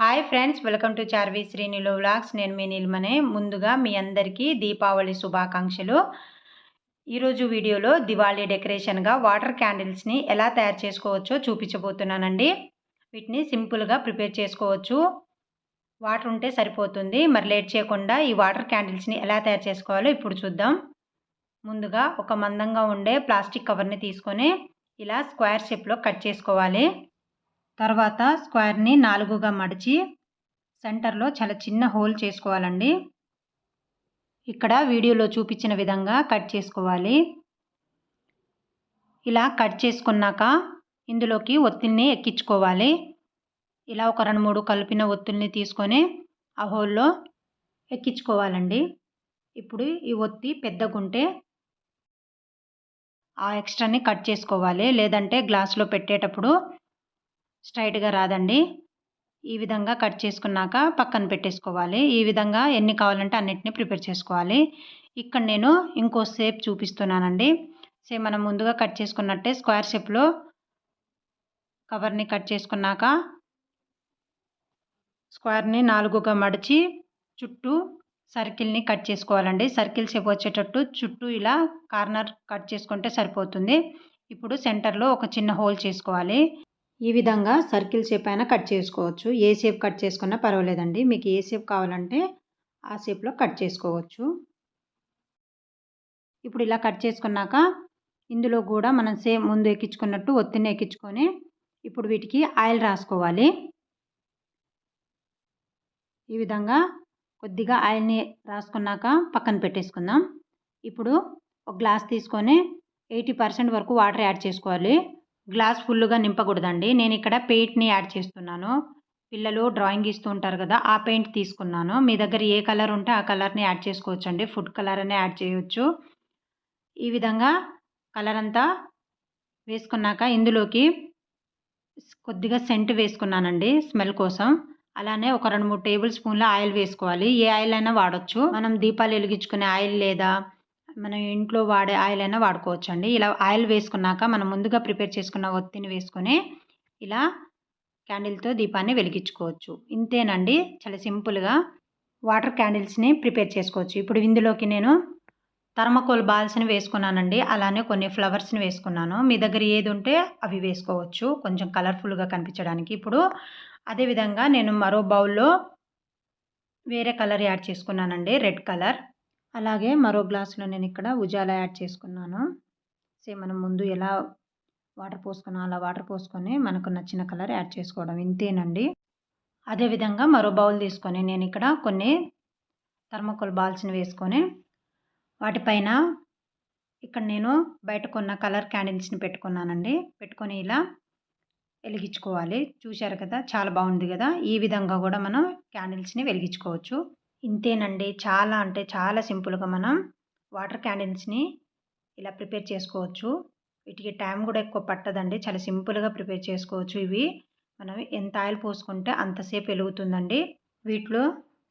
Hi friends welcome to Charvi శ్రీనిలు vlogs నేను మీ నిల్మనే. ముందుగా మీ అందరికీ దీపావళి శుభాకాంక్షలు. ఈరోజు వీడియోలో దివాళీ డెకరేషన్గా వాటర్ క్యాండిల్స్ని ఎలా తయారు చేసుకోవచ్చో చూపించబోతున్నానండి. వీటిని సింపుల్గా ప్రిపేర్ చేసుకోవచ్చు. వాటర్ ఉంటే సరిపోతుంది. మరి లేట్ చేయకుండా ఈ వాటర్ క్యాండిల్స్ని ఎలా తయారు చేసుకోవాలో ఇప్పుడు చూద్దాం. ముందుగా ఒక మందంగా ఉండే ప్లాస్టిక్ కవర్ని తీసుకొని ఇలా స్క్వేర్ షేప్లో కట్ చేసుకోవాలి. తర్వాత స్క్వేర్ని నాలుగుగా మడిచి సెంటర్లో చాలా చిన్న హోల్ చేసుకోవాలండి. ఇక్కడ వీడియోలో చూపించిన విధంగా కట్ చేసుకోవాలి. ఇలా కట్ చేసుకున్నాక ఇందులోకి ఒత్తిడిని ఎక్కించుకోవాలి. ఇలా ఒక రెండు మూడు కలిపిన ఒత్తుల్ని తీసుకొని ఆ హోల్లో ఎక్కించుకోవాలండి. ఇప్పుడు ఈ ఒత్తి పెద్దగుంటే ఆ ఎక్స్ట్రాని కట్ చేసుకోవాలి. లేదంటే గ్లాస్లో పెట్టేటప్పుడు స్ట్రైట్గా రాదండి. ఈ విధంగా కట్ చేసుకున్నాక పక్కన పెట్టేసుకోవాలి. ఈ విధంగా ఎన్ని కావాలంటే అన్నిటిని ప్రిపేర్ చేసుకోవాలి. ఇక్కడ నేను ఇంకో షేప్ చూపిస్తున్నానండి. సేమ్ మనం ముందుగా కట్ చేసుకున్నట్టే స్క్వేర్ షేప్లో కవర్ని కట్ చేసుకున్నాక స్క్వేర్ని నాలుగుగా మడిచి చుట్టూ సర్కిల్ని కట్ చేసుకోవాలండి. సర్కిల్ షేప్ వచ్చేటట్టు చుట్టూ ఇలా కార్నర్ కట్ చేసుకుంటే సరిపోతుంది. ఇప్పుడు సెంటర్లో ఒక చిన్న హోల్ చేసుకోవాలి. ఈ విధంగా సర్కిల్ షేప్ అయినా కట్ చేసుకోవచ్చు. ఏ షేప్ కట్ చేసుకున్నా పర్వాలేదండి. మీకు ఏ షేప్ కావాలంటే ఆ షేప్లో కట్ చేసుకోవచ్చు. ఇప్పుడు ఇలా కట్ చేసుకున్నాక ఇందులో కూడా మనం సేమ్ ముందు ఎక్కించుకున్నట్టు ఒత్తిడిని ఎక్కించుకొని ఇప్పుడు వీటికి ఆయిల్ రాసుకోవాలి. ఈ విధంగా కొద్దిగా ఆయిల్ని రాసుకున్నాక పక్కన పెట్టేసుకుందాం. ఇప్పుడు ఒక గ్లాస్ తీసుకొని ఎయిటీ పర్సెంట్ వరకు వాటర్ యాడ్ చేసుకోవాలి. గ్లాస్ ఫుల్గా నింపకూడదండి. నేను ఇక్కడ పెయింట్ని యాడ్ చేస్తున్నాను. పిల్లలు డ్రాయింగ్ ఇస్తూ ఉంటారు కదా ఆ పెయింట్ తీసుకున్నాను. మీ దగ్గర ఏ కలర్ ఉంటే ఆ కలర్ని యాడ్ చేసుకోవచ్చు అండి ఫుడ్ కలర్ అనే యాడ్ చేయవచ్చు ఈ విధంగా కలర్ అంతా వేసుకున్నాక ఇందులోకి కొద్దిగా సెంట్ వేసుకున్నానండి స్మెల్ కోసం. అలానే ఒక రెండు మూడు టేబుల్ స్పూన్ల ఆయిల్ వేసుకోవాలి. ఏ ఆయిల్ అయినా వాడచ్చు. మనం దీపాలు వెలిగించుకునే ఆయిల్ లేదా మనం ఇంట్లో వాడే ఆయిల్ అయినా వాడుకోవచ్చు అండి ఇలా ఆయిల్ వేసుకున్నాక మనం ముందుగా ప్రిపేర్ చేసుకున్న ఒత్తిని వేసుకొని ఇలా క్యాండిల్తో దీపాన్ని వెలిగించుకోవచ్చు. ఇంతేనండి. చాలా సింపుల్గా వాటర్ క్యాండిల్స్ని ప్రిపేర్ చేసుకోవచ్చు. ఇప్పుడు ఇందులోకి నేను థర్మకోల్ బాల్స్ని వేసుకున్నానండి. అలానే కొన్ని ఫ్లవర్స్ని వేసుకున్నాను. మీ దగ్గర ఏది ఉంటే అవి వేసుకోవచ్చు. కొంచెం కలర్ఫుల్గా కనిపించడానికి. ఇప్పుడు అదేవిధంగా నేను మరో బౌల్లో వేరే కలర్ యాడ్ చేసుకున్నానండి. Red colour. అలాగే మరో గ్లాసులో నేను ఇక్కడ ఉజాలా యాడ్ చేసుకున్నాను. సేమ్ మనం ముందు ఎలా వాటర్ పోసుకున్నా అలా వాటర్ పోసుకొని మనకు నచ్చిన కలర్ యాడ్ చేసుకోవడం ఇంతేనండి. అదేవిధంగా మరో బౌల్ తీసుకొని నేను ఇక్కడ కొన్ని థర్మకోల్ బాల్స్ని వేసుకొని వాటిపైన ఇక్కడ నేను బయట కొన్న కలర్ క్యాండిల్స్ని పెట్టుకున్నానండి. పెట్టుకొని ఇలా వెలిగించుకోవాలి. చూశారు కదా చాలా బాగుంది కదా. ఈ విధంగా కూడా మనం క్యాండిల్స్ని వెలిగించుకోవచ్చు. ఇంతేనండి. చాలా అంటే చాలా సింపుల్గా మనం వాటర్ క్యాండిల్స్ని ఇలా ప్రిపేర్ చేసుకోవచ్చు. వీటికి టైం కూడా ఎక్కువ పట్టదండి. చాలా సింపుల్గా ప్రిపేర్ చేసుకోవచ్చు ఇవి. మనం ఎంత ఆయిల్ పోసుకుంటే అంతసేపు వెలుగుతుందండి. వీటిలో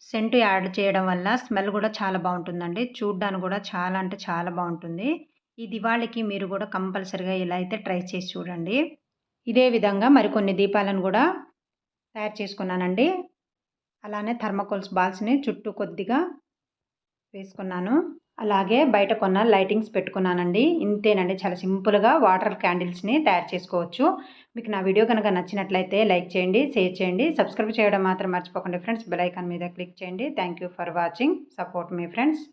సెంటు యాడ్ చేయడం వల్ల స్మెల్ కూడా చాలా బాగుంటుందండి. చూడ్డానికి కూడా చాలా అంటే చాలా బాగుంటుంది. ఈ దివాళికి మీరు కూడా కంపల్సరిగా ఇలా అయితే ట్రై చేసి చూడండి. ఇదే విధంగా మరికొన్ని దీపాలను కూడా తయారు చేసుకున్నానండి. అలానే థర్మకోల్స్ బాల్స్ని చుట్టూ కొద్దిగా వేసుకున్నాను. అలాగే బయట కొన్న లైటింగ్స్ పెట్టుకున్నానండి. ఇంతేనండి. చాలా సింపుల్గా వాటర్ క్యాండిల్స్ని తయారు చేసుకోవచ్చు. మీకు నా వీడియో కనుక నచ్చినట్లయితే లైక్ చేయండి షేర్ చేయండి సబ్స్క్రైబ్ చేయడం మాత్రం మర్చిపోకండి ఫ్రెండ్స్. బెల్ ఐకాన్ మీద క్లిక్ చేయండి. Thank for watching. సపోర్ట్ మీ ఫ్రెండ్స్.